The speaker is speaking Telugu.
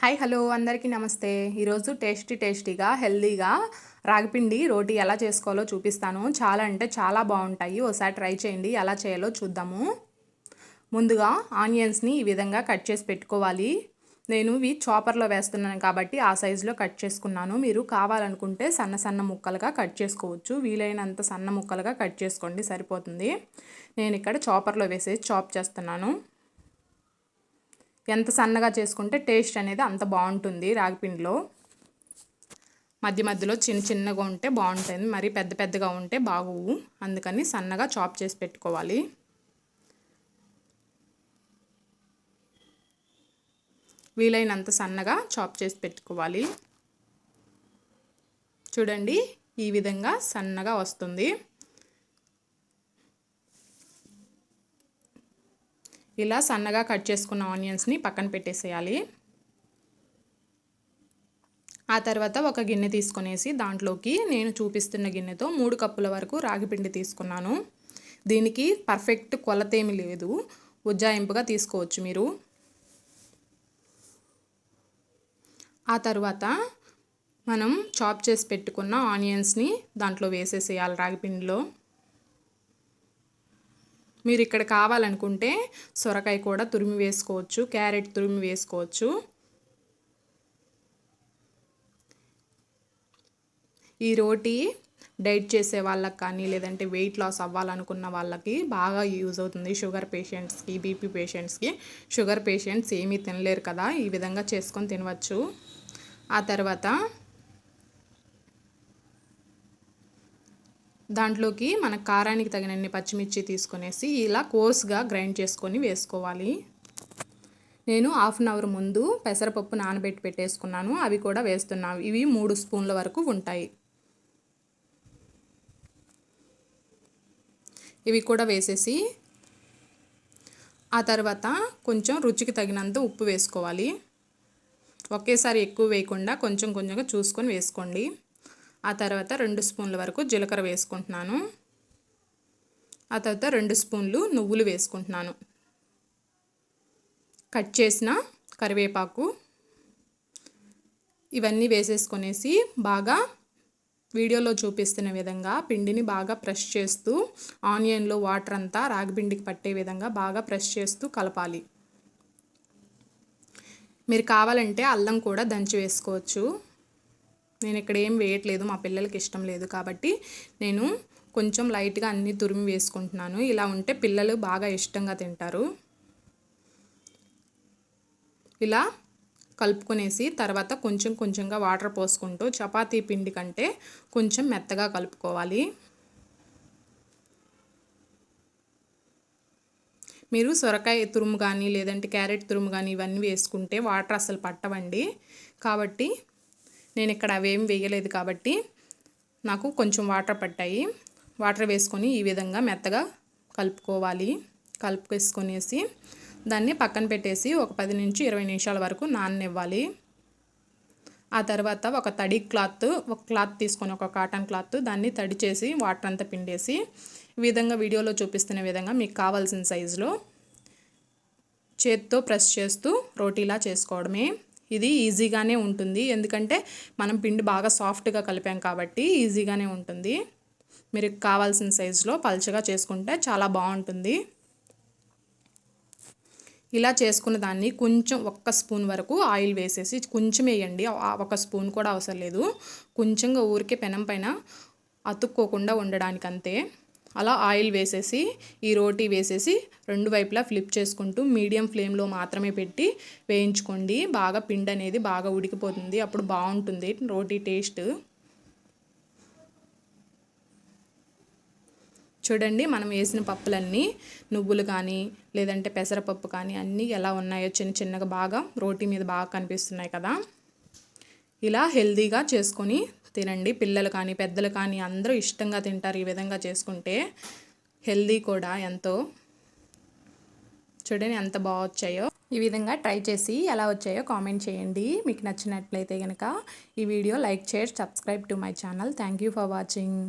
హాయ్ హలో అందరికీ నమస్తే. ఈరోజు టేస్టీ టేస్టీగా హెల్దీగా రాగిపిండి రోటీ ఎలా చేసుకోవాలో చూపిస్తాను. చాలా అంటే చాలా బాగుంటాయి. ఒకసారి ట్రై చేయండి. ఎలా చేయాలో చూద్దాము. ముందుగా ఆనియన్స్ని ఈ విధంగా కట్ చేసి పెట్టుకోవాలి. నేను ఇవి చాపర్లో వేస్తున్నాను కాబట్టి ఆ సైజులో కట్ చేసుకున్నాను. మీరు కావాలనుకుంటే సన్న సన్న ముక్కలుగా కట్ చేసుకోవచ్చు. వీలైనంత సన్న ముక్కలుగా కట్ చేసుకోండి. సరిపోతుంది. నేను ఇక్కడ చాపర్లో వేసేసి చాప్ చేస్తున్నాను. ఎంత సన్నగా చేసుకుంటే టేస్ట్ అనేది అంత బాగుంటుంది రాగిపిండిలో. మధ్య మధ్యలో చిన్న చిన్నగా ఉంటే బాగుంటుంది. మరి పెద్ద పెద్దగా ఉంటే బాగోవు. అందుకని సన్నగా చాప్ చేసి పెట్టుకోవాలి. వీలైనంత సన్నగా చాప్ చేసి పెట్టుకోవాలి. చూడండి ఈ విధంగా సన్నగా వస్తుంది. ఇలా సన్నగా కట్ చేసుకున్న ఆనియన్స్ని పక్కన పెట్టేసేయాలి. ఆ తర్వాత ఒక గిన్నె తీసుకునేసి దాంట్లోకి నేను చూపిస్తున్న గిన్నెతో మూడు కప్పుల వరకు రాగిపిండి తీసుకున్నాను. దీనికి పర్ఫెక్ట్ కొలతేమి లేదు. ఉజ్జాయింపుగా తీసుకోవచ్చు మీరు. ఆ తర్వాత మనం చాప్ చేసి పెట్టుకున్న ఆనియన్స్ని దాంట్లో వేసేసేయాలి రాగిపిండిలో మీరు ఇక్కడ కావాలనుకుంటే సొరకాయ కూడా తురిమి వేసుకోవచ్చు క్యారెట్ తురిమి వేసుకోవచ్చు. ఈ రోటీ డైట్ చేసే వాళ్ళకి కానీ లేదంటే వెయిట్ లాస్ అవ్వాలనుకున్న వాళ్ళకి బాగా యూజ్ అవుతుంది. షుగర్ పేషెంట్స్కి బీపీ పేషెంట్స్కి. షుగర్ పేషెంట్స్ ఏమీ తినలేరు కదా ఈ విధంగా చేసుకొని తినవచ్చు. ఆ తర్వాత దాంట్లోకి మన కారానికి తగినన్ని పచ్చిమిర్చి తీసుకునేసి ఇలా కోర్స్గా గ్రైండ్ చేసుకొని వేసుకోవాలి. నేను హాఫ్ అన్ అవర్ ముందు పెసరపప్పు నానబెట్టి పెట్టేసుకున్నాను. అవి కూడా వేస్తున్నాను. ఇవి మూడు స్పూన్ల వరకు ఉంటాయి. ఇవి కూడా వేసేసి ఆ తర్వాత కొంచెం రుచికి తగినంత ఉప్పు వేసుకోవాలి. ఒకేసారి ఎక్కువ వేయకుండా కొంచెం కొంచెంగా చూసుకొని వేసుకోండి. ఆ తర్వాత రెండు స్పూన్ల వరకు జీలకర్ర వేసుకుంటున్నాను. ఆ తర్వాత రెండు స్పూన్లు నువ్వులు వేసుకుంటున్నాను. కట్ చేసిన కరివేపాకు ఇవన్నీ వేసేసుకొనేసి బాగా వీడియోలో చూపిస్తున్న విధంగా పిండిని బాగా ప్రెస్ చేస్తూ ఆనియన్లో వాటర్ అంతా రాగిపిండికి పట్టే విధంగా బాగా ప్రెస్ చేస్తూ కలపాలి. మీరు కావాలంటే అల్లం కూడా దంచి వేసుకోవచ్చు. నేను ఇక్కడ ఏం వేయట్లేదు మా పిల్లలకి ఇష్టం లేదు కాబట్టి నేను కొంచెం లైట్గా అన్ని తురిమి వేసుకుంటున్నాను. ఇలా ఉంటే పిల్లలు బాగా ఇష్టంగా తింటారు. ఇలా కలుపుకునేసి తర్వాత కొంచెం కొంచెంగా వాటర్ పోసుకుంటూ చపాతీ పిండి కంటే కొంచెం మెత్తగా కలుపుకోవాలి. మీరు సొరకాయ తురుము కానీ లేదంటే క్యారెట్ తురుము కానీ ఇవన్నీ వేసుకుంటే వాటర్ అసలు పట్టవండి. కాబట్టి నేను ఇక్కడ అవేం వేయలేదు కాబట్టి నాకు కొంచెం వాటర్ పట్టాయి. వాటర్ వేసుకొని ఈ విధంగా మెత్తగా కలుపుకోవాలి. కలుపుకేసుకొనేసి దాన్ని పక్కన పెట్టేసి ఒక పది నుంచి ఇరవై నిమిషాల వరకు నాననివ్వాలి. ఆ తర్వాత ఒక తడి క్లాత్ ఒక క్లాత్ తీసుకొని ఒక కాటన్ క్లాత్ దాన్ని తడి చేసి వాటర్ అంతా పిండేసి ఈ విధంగా వీడియోలో చూపిస్తున్న విధంగా మీకు కావాల్సిన సైజులో చేత్తో ప్రెస్ చేస్తూ రోటీలా చేసుకోవడమే. ఇది ఈజీగానే ఉంటుంది. ఎందుకంటే మనం పిండి బాగా సాఫ్ట్గా కలిపాం కాబట్టి ఈజీగానే ఉంటుంది. మీరు కావాల్సిన సైజులో పల్చగా చేసుకుంటే చాలా బాగుంటుంది. ఇలా చేసుకున్న దాన్ని కొంచెం ఒక్క స్పూన్ వరకు ఆయిల్ వేసేసి కొంచెం వేయండి. ఒక స్పూన్ కూడా అవసరం లేదు. కొంచెంగా ఊరికే పెనం పైన అతుక్కోకుండా ఉండడానికి అంతే అలా ఆయిల్ వేసేసి ఈ రోటీ వేసేసి రెండు వైపులా ఫ్లిప్ చేసుకుంటూ మీడియం ఫ్లేమ్లో మాత్రమే పెట్టి వేయించుకోండి. బాగా పిండి అనేది బాగా ఉడికిపోతుంది. అప్పుడు బాగుంటుంది రోటీ టేస్ట్. చూడండి మనం వేసిన పప్పులన్నీ నువ్వులు కానీ లేదంటే పెసరపప్పు కానీ అన్నీ ఎలా ఉన్నాయో చిన్న చిన్నగా బాగా రోటీ మీద బాగా కనిపిస్తున్నాయి కదా. ఇలా హెల్దీగా చేసుకొని తినండి. పిల్లలు కానీ పెద్దలు కానీ అందరూ ఇష్టంగా తింటారు ఈ విధంగా చేసుకుంటే హెల్దీ కూడా ఎంతో. చూడండి ఎంత బాగా వచ్చాయో. ఈ విధంగా ట్రై చేసి ఎలా వచ్చాయో కామెంట్ చేయండి. మీకు నచ్చినట్లయితే కనుక ఈ వీడియో లైక్ చేయండి subscribe to my channel. Thank you for watching.